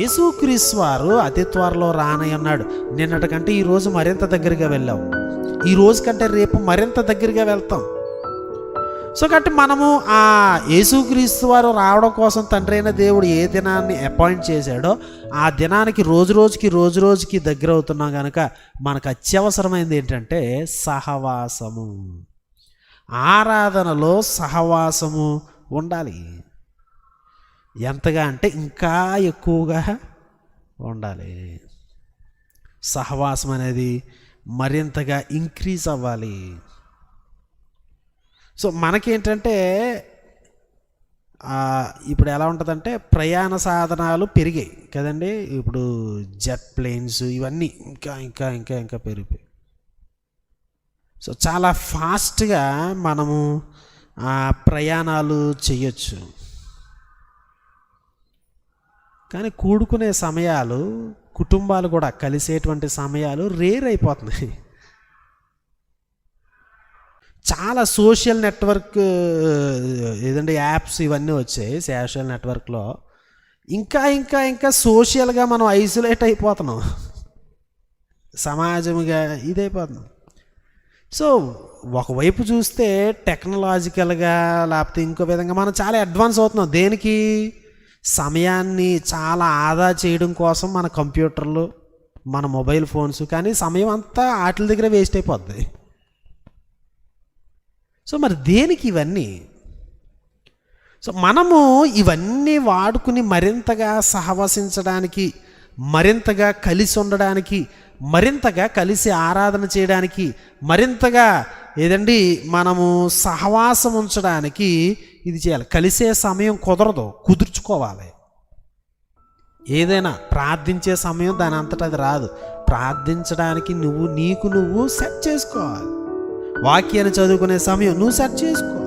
యేసుక్రీస్ వారు అతి త్వరలో రానయ్యన్నాడు నిన్నటి కంటే ఈరోజు మరింత దగ్గరగా వెళ్ళాం. ఈ రోజు కంటే రేపు మరింత దగ్గరగా వెళ్తాం. సో కాబట్టి మనము ఆ యేసుక్రీస్తు వారు రావడం కోసం తండ్రి అయిన దేవుడు ఏ దినాన్ని అపాయింట్ చేశాడో ఆ దినానికి రోజు రోజుకి రోజు రోజుకి దగ్గర అవుతున్నాం కనుక మనకు అత్యవసరమైనది ఏంటంటే సహవాసము. ఆరాధనలో సహవాసము. ఉండాలి. ఎంతగా అంటే ఇంకా ఎక్కువగా ఉండాలి. సహవాసం అనేది మరింతగా ఇంక్రీజ్ అవ్వాలి. సో మనకేంటంటే ఇప్పుడు ఎలా ఉంటుందంటే ప్రయాణ సాధనాలు పెరిగాయి కదండి. ఇప్పుడు జెట్ ప్లేన్స్ ఇవన్నీ ఇంకా ఇంకా ఇంకా ఇంకా పెరిగిపోయి సో చాలా ఫాస్ట్గా మనము ప్రయాణాలు చేయొచ్చు. కానీ కూడుకునే సమయాలు కుటుంబాలు కూడా కలిసేటువంటి సమయాలు రేర్ అయిపోతున్నాయి. చాలా సోషల్ నెట్వర్క్ ఏదంటే యాప్స్ ఇవన్నీ వచ్చాయి సోషల్ నెట్వర్క్లో. ఇంకా ఇంకా ఇంకా సోషల్గా మనం ఐసోలేట్ అయిపోతున్నాం. సమాజంగా ఇదైపోతున్నాం. సో ఒకవైపు చూస్తే టెక్నాలజికల్గా లేకపోతే ఇంకో విధంగా మనం చాలా అడ్వాన్స్ అవుతున్నాం. దేనికి? సమయాన్ని చాలా ఆదా చేయడం కోసం మన కంప్యూటర్లు మన మొబైల్ ఫోన్స్ కానీ సమయం అంతా వాటి దగ్గర వేస్ట్ అయిపోద్ది. సో మరి దేనికి ఇవన్నీ? సో మనము ఇవన్నీ వాడుకుని మరింతగా సహవసించడానికి మరింతగా కలిసి ఉండడానికి మరింతగా కలిసి ఆరాధన చేయడానికి మరింతగా ఏదండి మనము సహవాసం ఉంచడానికి ఇది చేయాలి. కలిసే సమయం కుదరదు కుదుర్చుకోవాలి. ఏదైనా ప్రార్థించే సమయం దాని అంతటా అది రాదు. ప్రార్థించడానికి నువ్వు నీకు నువ్వు సెట్ చేసుకోవాలి. వాక్యాన్ని చదువుకునే సమయం నువ్వు సెట్ చేసుకో